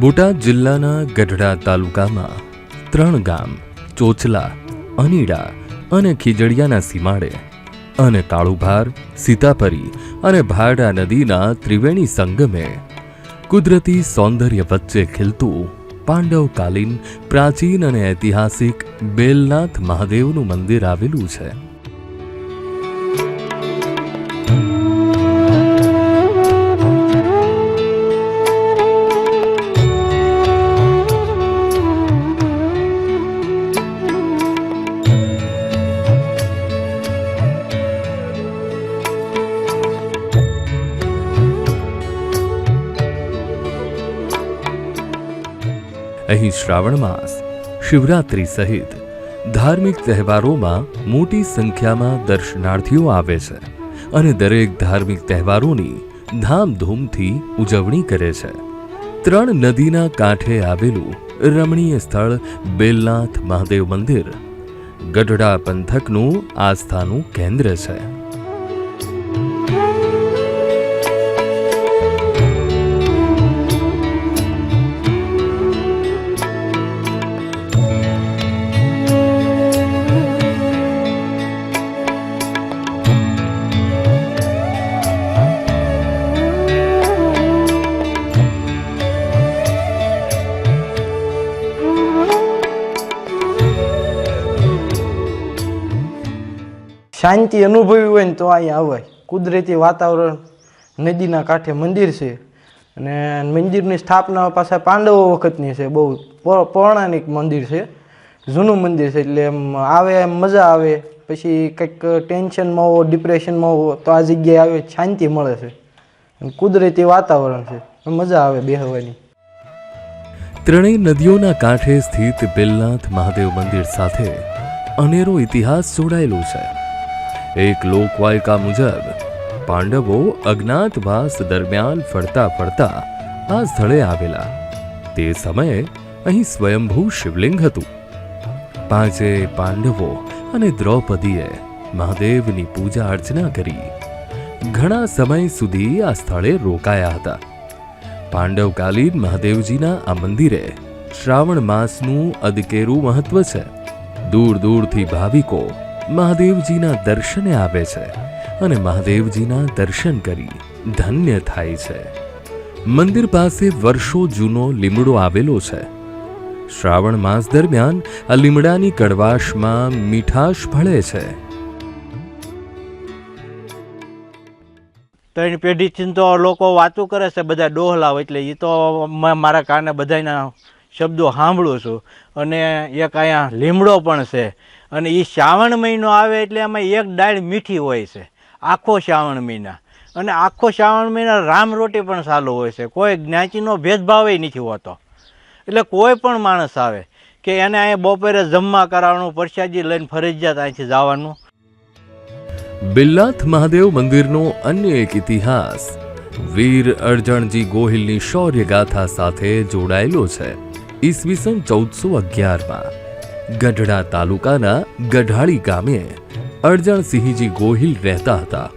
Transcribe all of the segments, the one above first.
બોટાદ જિલ્લાના ગઢડા તાલુકામાં ત્રણ ગામ ચોચલા અનીડા અને ખીજડીયાના સીમાડે અને કાળુભાર સીતાપરી અને ભાડા નદીના ત્રિવેણી સંગમે કુદરતી સૌંદર્ય વચ્ચે ખીલતું પાંડવકાલીન પ્રાચીન અને ઐતિહાસિક બેલનાથ મહાદેવનું મંદિર આવેલું છે. અહીં શ્રાવણ માસ, શિવરાત્રિ સહિત ધાર્મિક તહેવારોમાં મોટી સંખ્યામાં દર્શનાર્થીઓ આવે છે અને દરેક ધાર્મિક તહેવારોની ધામધૂમથી ઉજવણી કરે છે. ત્રણ નદીના કાંઠે આવેલું રમણીય સ્થળ બેલનાથ મહાદેવ મંદિર ગઢડા પંથકનું આસ્થાનું કેન્દ્ર છે. શાંતિ અનુભવી હોય ને તો અહીંયા અવાય કુદરતી વાતાવરણ, નદીના કાંઠે મંદિર છે. અને મંદિરની સ્થાપના પાછા પાંડવો વખતની છે. બહુ પૌરાણિક મંદિર છે. જૂનું મંદિર છે એટલે એમ આવે, એમ મજા આવે. પછી કંઈક ટેન્શનમાં હો ડિપ્રેશનમાં હો તો આ જગ્યાએ આવે, શાંતિ મળે છે. કુદરતી વાતાવરણ છે. મજા આવે બેહવાની. ત્રણેય નદીઓના કાંઠે સ્થિત બેલનાથ મહાદેવ મંદિર સાથે અનેરો ઇતિહાસ જોડાયેલો છે. એક લોકવાયકા મુજબ, પાંડવો અજ્ઞાતવાસ દરમિયાન ફરતા ફરતા આ સ્થળે આવેલા. તે સમયે અહીં સ્વયંભૂ શિવલિંગ હતું. પાંચે પાંડવો અને દ્રૌપદીએ મહાદેવની પૂજા અર્ચના કરી. ઘણા સમય સુધી આ સ્થળે રોકાયા હતા. પાંડવકાલીન મહાદેવજીના આ મંદિરે શ્રાવણ માસનું અદકેરું મહત્વ છે. દૂર દૂરથી ભાવિકો મહાદેવજીના દર્શને આવે છે અને મહાદેવજીના દર્શન કરી ધન્ય થાય છે. મંદિર પાસે વર્ષો જૂનો લીમડો આવેલો છે. શ્રાવણ માસ દરમિયાન આ લીમડાની કડવાશમાં મીઠાશ ભળે છે. ત્રણ પેઢીથી તો લોકો વાતો કરે છે, બધા ડોહલાવ એટલે એ તો મારા કાને બધાના શબ્દો સાંભળું છું. અને એક અહીંયા લીમડો પણ છે. અને એ શ્રાવણ મહિનો આવે એટલે એમાં એક ડાળ મીઠી હોય છે, આખો શ્રાવણ મહિના. અને આખો શ્રાવણ મહિના રામ રોટી પણ ચાલુ હોય છે, કોઈ જ્ઞાતિનો ભેદભાવ નથી હોતો. એટલે કોઈ પણ માણસ આવે કે એને અહીંયા બપોરે જમવા કરાવવાનું, પ્રસાદી લઈને ફરજિયાત અહીંથી જવાનું. બિલ્લાથ મહાદેવ મંદિરનો અન્ય એક ઇતિહાસ. વીર અર્જણજી ગોહિલની શૌર્ય ગાથા સાથે જોડાયેલો છે ઈસવીસન ચૌદસો અગિયારમાં. ગઢડા તાલુકાના ગઢાળી ગામે અરજણસિંહજી ગોહિલ રહેતા હતા.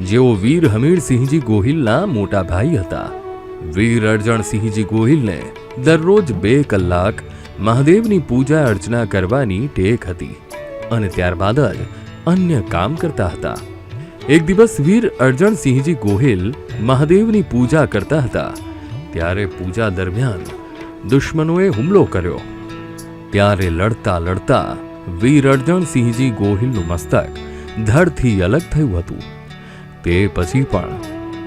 જેઓ વીર હમીરસિંહજી ગોહિલના મોટા ભાઈ હતા. વીર અરજણસિંહજી ગોહિલને દરરોજ બે કલાક મહાદેવની પૂજા અર્ચના કરવાની ટેક હતી અને ત્યારબાદ જ અન્ય કામ કરતા હતા. એક દિવસ વીર અર્જણસિંહજી ગોહિલ મહાદેવની પૂજા કરતા હતા. ત્યારે પૂજા દરમિયાન દુશ્મનોએ હુમલો કર્યો. ત્યારે લડતા લડતા વીર અર્જણસિંહજી ગોહિલનું મસ્તક ધડથી અલગ થયું હતું. તે પછી પણ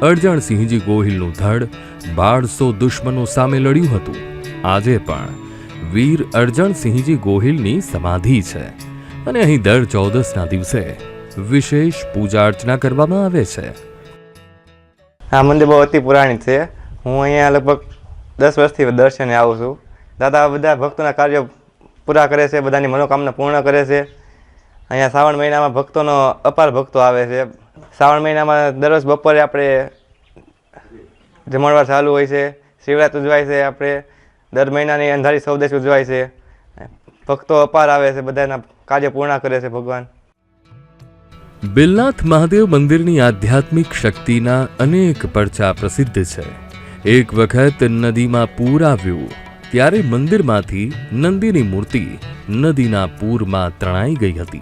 અર્જણસિંહજી ગોહિલનું ધડ બારસો દુશ્મનો સામે લડ્યું હતું. આજે પણ વીર અર્જણસિંહજી ગોહિલની સમાધિ છે અને અહીં દર ચૌદસના દિવસે વિશેષ પૂજા અર્ચના કરવામાં આવે છે. આ મંદિર બહુ અતિ પુરાણી છે. હું અહીંયા લગભગ દસ વર્ષથી દર્શને આવું છું. દાદા બધા ભક્તોના કાર્યો પૂરા કરે છે, બધાની મનોકામના પૂર્ણ કરે છે. અહીંયા શ્રાવણ મહિનામાં ભક્તોનો અપાર ભક્તો આવે છે. શ્રાવણ મહિનામાં દરરોજ બપોરે આપણે જમણવાર ચાલુ હોય છે શિવરાત ઉજવાય છે આપણે, દર મહિનાની અંધારી સૌદેશ ઉજવાય છે. ભક્તો અપાર આવે છે, બધાના કાર્ય પૂર્ણ કરે છે ભગવાન. બિલનાથ મહાદેવ મંદિરની આધ્યાત્મિક શક્તિના અનેક પરચા પ્રસિદ્ધ છે. એક વખત નદીમાં પૂર આવ્યું ત્યારે મંદિરમાંથી નંદીની મૂર્તિ નદીના પૂરમાં તણાઈ ગઈ હતી.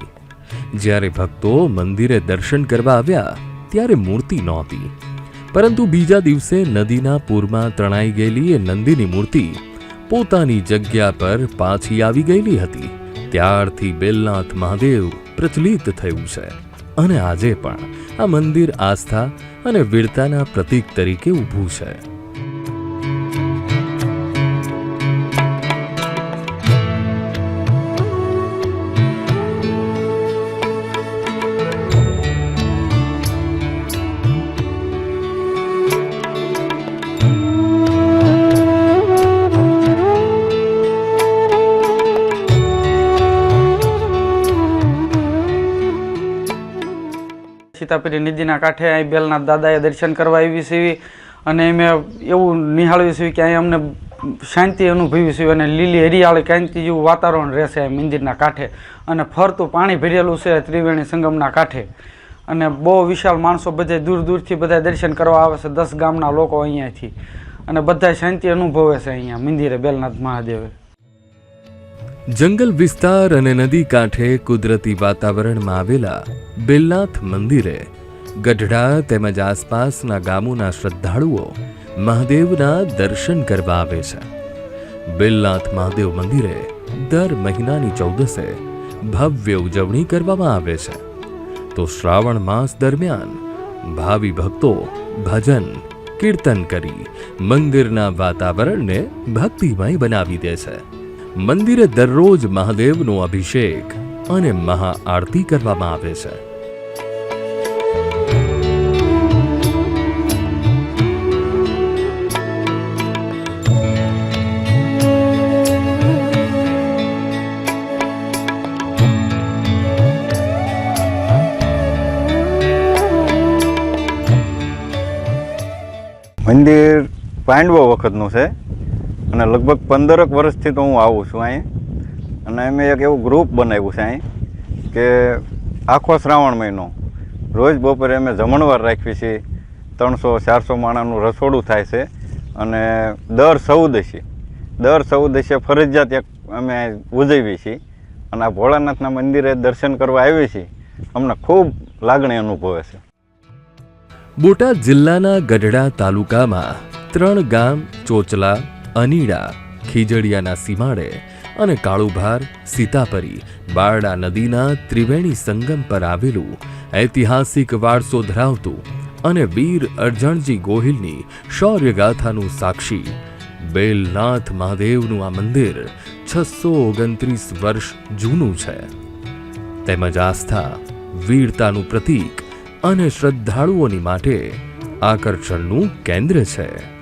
જ્યારે ભક્તો મંદિરે દર્શન કરવા આવ્યા, ત્યારે મૂર્તિ નહોતી. પરંતુ બીજા દિવસે નદીના પૂરમાં તણાઈ ગયેલી એ નંદીની મૂર્તિ પોતાની જગ્યા પર પાછી આવી ગયેલી હતી. ત્યારથી બેલનાથ મહાદેવ પ્રચલિત થયું છે. અને આજે પણ આ મંદિર આસ્થા અને વીરતાના પ્રતીક તરીકે ઊભું છે. સીતાપીરી નદીના કાંઠે અહીં બેલનાથ દાદાએ દર્શન કરવા આવી છીએ અને મેં એવું નિહાળ્યું છીએ કે અહીં અમને શાંતિ અનુભવી છે અને લીલી હરિયાળી કાંતિ જેવું વાતાવરણ રહેશે મંદિરના કાંઠે. અને ફરતું પાણી ભરેલું છે ત્રિવેણી સંગમના કાંઠે. અને બહુ વિશાળ માણસો બધા દૂર દૂરથી બધા દર્શન કરવા આવે છે દસ ગામના લોકો અહીંયાથી. અને બધા શાંતિ અનુભવે છે અહીંયા મંદિરે બેલનાથ મહાદેવે. જંગલ વિસ્તાર અને નદી કાંઠે કુદરતી વાતાવરણમાં આવેલા બેલનાથ મંદિરે ગઢડા તેમજ આસપાસના ગામોના શ્રદ્ધાળુઓ મહાદેવના દર્શન કરવા આવે છે. બેલનાથ મહાદેવ મંદિરે દર મહિનાની ચૌદસે ભવ્ય ઉજવણી કરવામાં આવે છે. તો શ્રાવણ માસ દરમિયાન ભાવિ ભક્તો ભજન, કીર્તન કરી મંદિરના વાતાવરણને ભક્તિમય બનાવી દે છે. મંદિરે દરરોજ મહાદેવનો અભિષેક અને મહાઆરતી કરવામાં આવે છે. મંદિર પાંડવો વખતનું છે. અને લગભગ પંદરક વર્ષથી તો હું આવું છું અહીં. અને અમે એક એવું ગ્રુપ બનાવ્યું છે અહીં કે આખો શ્રાવણ મહિનો રોજ બપોરે અમે જમણવાર રાખીએ છીએ. ત્રણસો, ચારસો માણાનું રસોડું થાય છે અને દર ચૌદશી, દર ચૌદશીએ ફરજિયાત એક અમે ઉજવીએ છીએ. અને આ ભોળાનાથના મંદિરે દર્શન કરવા આવીએ છીએ. અમને ખૂબ લાગણી અનુભવે છે. બોટાદ જિલ્લાના ગઢડા તાલુકામાં ત્રણ ગામ, ચોચલા અનીડા, ખીજડીયાના સીમાડે અને કાળુભાર, સીતાપરી, બારડા નદીના ત્રિવેણી સંગમ પર આવેલું ઐતિહાસિક વારસો ધરાવતું અને વીર અરજણજી ગોહિલની શૌર્યગાથાનું સાક્ષી બેલનાથ મહાદેવનું આ મંદિર છસો ઓગણત્રીસ વર્ષ જૂનું છે. તેમજ આસ્થા, વીરતાનું પ્રતીક અને શ્રદ્ધાળુઓની માટે આકર્ષણનું કેન્દ્ર છે.